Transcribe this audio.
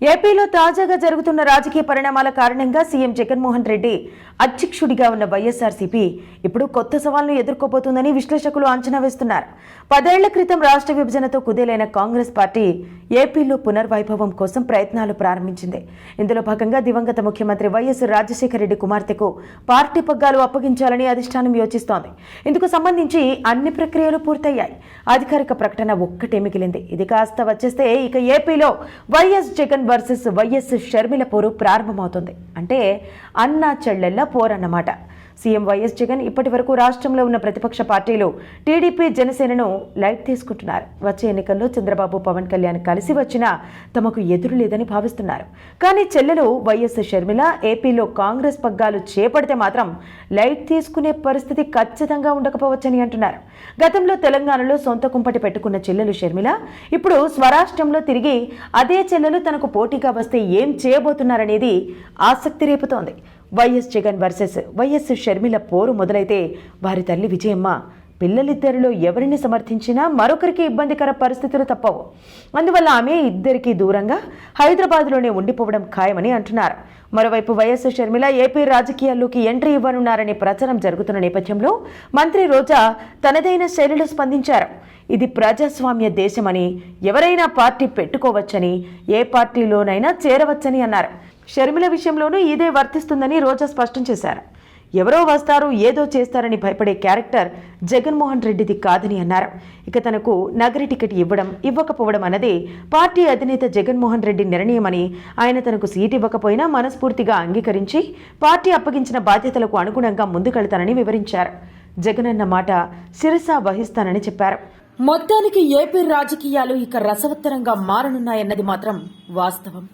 ఏపీలో తాజాగా జరుగుతున్న రాజకీయ పరిణామాల కారణంగా సీఎం జగన్మోహన్ రెడ్డి అధ్యక్షుడిగా ఉన్న వైఎస్ఆర్సీపీ ఇప్పుడు కొత్త సవాల్ను ఎదుర్కోబోతుందని విశ్లేషకులు అంచనా వేస్తున్నారు. పదేళ్ళ క్రితం రాష్ట్ర విభజనతో కుదేలైన కాంగ్రెస్ పార్టీ ఏపీలో పునర్వైభవం కోసం ప్రయత్నాలు ప్రారంభించింది. ఇందులో భాగంగా దివంగత ముఖ్యమంత్రి వైఎస్ రాజశేఖర రెడ్డి కుమార్తెకు పార్టీ పగ్గాలు అప్పగించాలని అధిష్టానం యోచిస్తోంది. ఇందుకు సంబంధించి అన్ని ప్రక్రియలు పూర్తయ్యాయి. అధికారిక ప్రకటన ఒక్కటే మిగిలింది. ఇది కాస్త వచ్చేస్తే ఇక ఏపీలో YS Jagan versus YS Sharmila పోరు ప్రారంభమవుతుంది. అంటే అన్న చెల్లెళ్ళ పోరన్నమాట. సీఎం వైఎస్ జగన్ ఇప్పటి వరకు రాష్ట్రంలో ఉన్న ప్రతిపక్ష పార్టీలు టీడీపీ జనసేనను లైట్ తీసుకుంటున్నారు. వచ్చే ఎన్నికల్లో చంద్రబాబు పవన్ కళ్యాణ్ కలిసి వచ్చినా తమకు ఎదురు లేదని భావిస్తున్నారు. కానీ చెల్లెలు వైఎస్ షర్మిల ఏపీలో కాంగ్రెస్ పగ్గాలు చేపడితే మాత్రం లైట్ తీసుకునే పరిస్థితి ఖచ్చితంగా ఉండకపోవచ్చని అంటున్నారు. గతంలో తెలంగాణలో సొంత కుంపటి పెట్టుకున్న చెల్లెలు షర్మిల ఇప్పుడు స్వరాష్ట్రంలో తిరిగి అదే చెల్లెలు తనకు పోటీగా వస్తే ఏం చేయబోతున్నారనేది ఆసక్తి రేపుతోంది. YS Jagan versus YS Sharmila పోరు మొదలైతే వారి తల్లి విజయమ్మ. పిల్లలిద్దరిలో ఎవరిని సమర్థించినా మరొకరికి ఇబ్బందికర పరిస్థితులు తప్పవు. అందువల్ల ఆమె ఇద్దరికీ దూరంగా హైదరాబాద్లోనే ఉండిపోవడం ఖాయమని అంటున్నారు. మరోవైపు వైఎస్ షర్మిల ఏపీ రాజకీయాల్లోకి ఎంట్రీ ఇవ్వనున్నారనే ప్రచారం జరుగుతున్న నేపథ్యంలో మంత్రి రోజా తనదైన శైలిలో స్పందించారు. ఇది ప్రజాస్వామ్య దేశమని ఎవరైనా పార్టీ పెట్టుకోవచ్చని ఏ పార్టీలోనైనా చేరవచ్చని అన్నారు. షర్మిల విషయంలోనూ ఇదే వర్తిస్తుందని రోజా స్పష్టం చేశారు. ఎవరో వస్తారు ఏదో చేస్తారని భయపడే క్యారెక్టర్ జగన్మోహన్ రెడ్డిది కాదని అన్నారు. ఇక తనకు నగరి టికెట్ ఇవ్వడం ఇవ్వకపోవడం అన్నదే పార్టీ అధినేత జగన్మోహన్ రెడ్డి నిర్ణయమని ఆయన తనకు సీట్ ఇవ్వకపోయినా మనస్ఫూర్తిగా అంగీకరించి పార్టీ అప్పగించిన బాధ్యతలకు అనుగుణంగా ముందుకెళ్తానని వివరించారు. జగనన్న మాట శిరసా వహిస్తానని చెప్పారు. మొత్తానికి ఏపీ రాజకీయాలు ఇక రసవత్తరంగా మారనున్నాయన్నది మాత్రం వాస్తవం.